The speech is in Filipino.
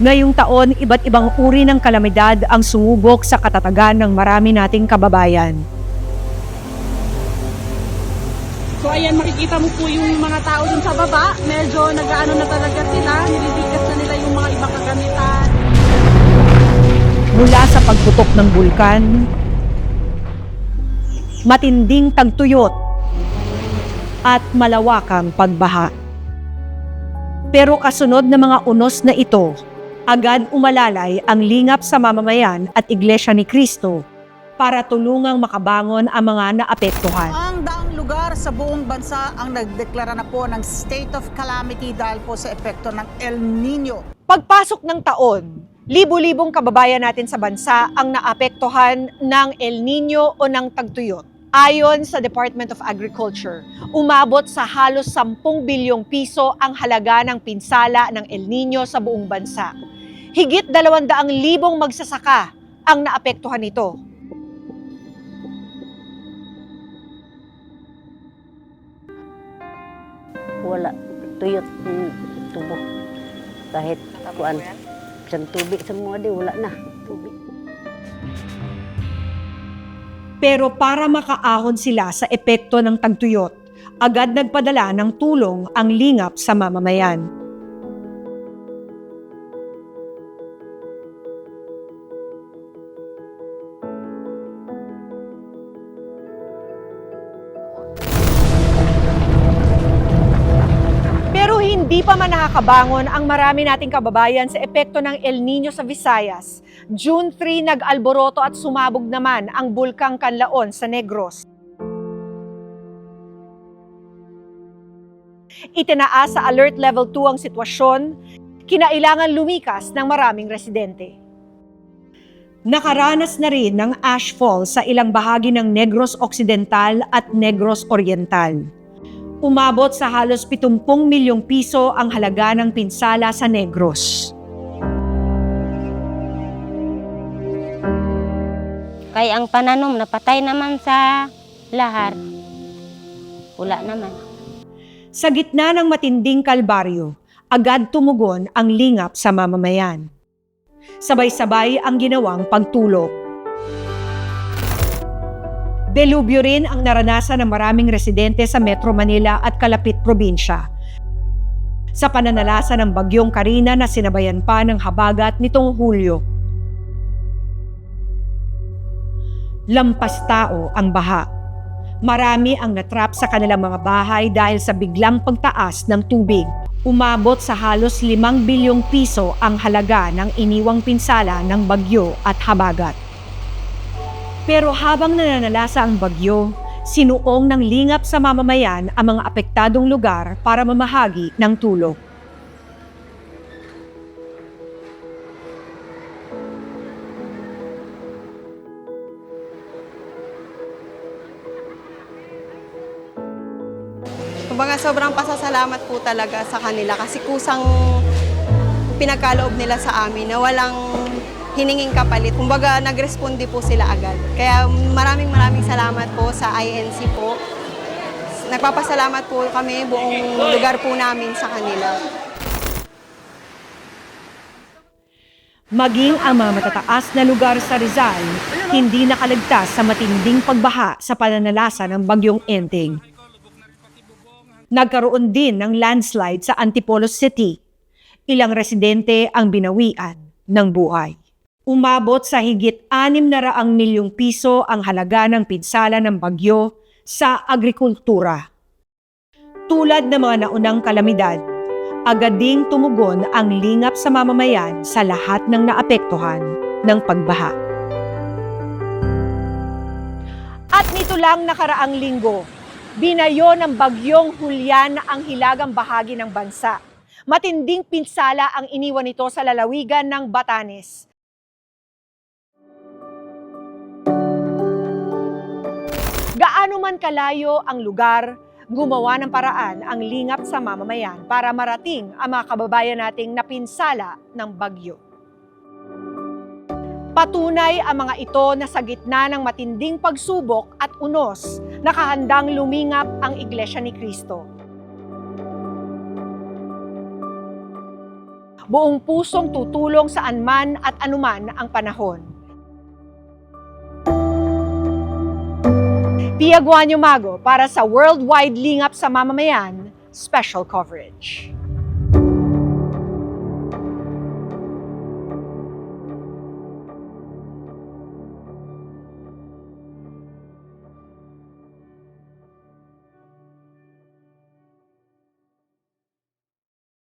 Ngayong taon, iba't ibang uri ng kalamidad ang sumubok sa katatagan ng marami nating kababayan. So ayan, makikita mo po yung mga tao dun sa baba. Medyo nag-ano na talaga sila. Nililikas na nila yung mga ibang kagamitan. Mula sa pagputok ng bulkan, matinding tagtuyot, at malawakang pagbaha. Pero kasunod ng mga unos na ito, agad umalalay ang lingap sa mamamayan at Iglesia ni Kristo para tulungang makabangon ang mga naapektuhan. Ang daang lugar sa buong bansa ang nagdeklara na po ng state of calamity dahil po sa epekto ng El Nino. Pagpasok ng taon, libu-libong kababayan natin sa bansa ang naapektuhan ng El Nino o ng tagtuyot. Ayon sa Department of Agriculture, umabot sa halos 10 bilyong piso ang halaga ng pinsala ng El Nino sa buong bansa. Higit 200,000 magsasaka ang naapektuhan nito. wala tuyot tubo kahit kuan sa tubig semua di wala na tubig Pero para makaahon sila sa epekto ng tagtuyot, agad nagpadala ng tulong ang lingap sa mamamayan. Hindi pa man nakakabangon ang marami nating kababayan sa epekto ng El Nino sa Visayas. June 3 nag-alboroto at sumabog naman ang bulkang Kanlaon sa Negros. Itinaas sa alert level 2 ang sitwasyon, kinailangan lumikas ng maraming residente. Nakaranas na rin ng ashfall sa ilang bahagi ng Negros Occidental at Negros Oriental. Umabot sa halos 70 milyong piso ang halaga ng pinsala sa Negros. Kaya ang pananom napatay naman sa lahar. Wala naman. Sa gitna ng matinding kalbaryo, agad tumugon ang lingap sa mamamayan. Sabay-sabay ang ginawang pagtulog. Delubyo rin ang naranasan ng maraming residente sa Metro Manila at kalapit probinsya. Sa pananalasa ng bagyong Karina na sinabayan pa ng habagat nitong Hulyo. Lampas tao ang baha. Marami ang natrap sa kanilang mga bahay dahil sa biglang pagtaas ng tubig. Umabot sa halos 5 bilyong piso ang halaga ng iniwang pinsala ng bagyo at habagat. Pero habang nananalasa ang bagyo, sinuong ng lingap sa mamamayan ang mga apektadong lugar para mamahagi ng tulong. Kumbaga sobrang pasasalamat po talaga sa kanila kasi kusang pinagkaloob nila sa amin na walang hininging kapalit. Kumbaga nagresponde po sila agad. Kaya maraming maraming salamat po sa INC po. Nagpapasalamat po kami buong lugar po namin sa kanila. Maging ang mga matataas na lugar sa Rizal, hindi nakaligtas sa matinding pagbaha sa pananalasa ng bagyong Enteng. Nagkaroon din ng landslide sa Antipolo City. Ilang residente ang binawian ng buhay. Umabot sa higit 6 na raang milyong piso ang halaga ng pinsala ng bagyo sa agrikultura. Tulad ng mga naunang kalamidad, agad ding tumugon ang lingap sa mamamayan sa lahat ng naapektuhan ng pagbaha. At nito lang nakaraang linggo, binayo ng bagyong Hulyan ang hilagang bahagi ng bansa. Matinding pinsala ang iniwan nito sa lalawigan ng Batanes. Man kalayo ang lugar, gumawa ng paraan ang lingap sa mamamayan para marating ang mga kababayan nating napinsala ng bagyo. Patunay ang mga ito na sa gitna ng matinding pagsubok at unos, nakahandang lumingap ang Iglesia ni Kristo. buong pusong tutulong saan man at anuman ang panahon. Pia Guanyo Mago para sa Worldwide Lingap sa Mamamayan Special Coverage.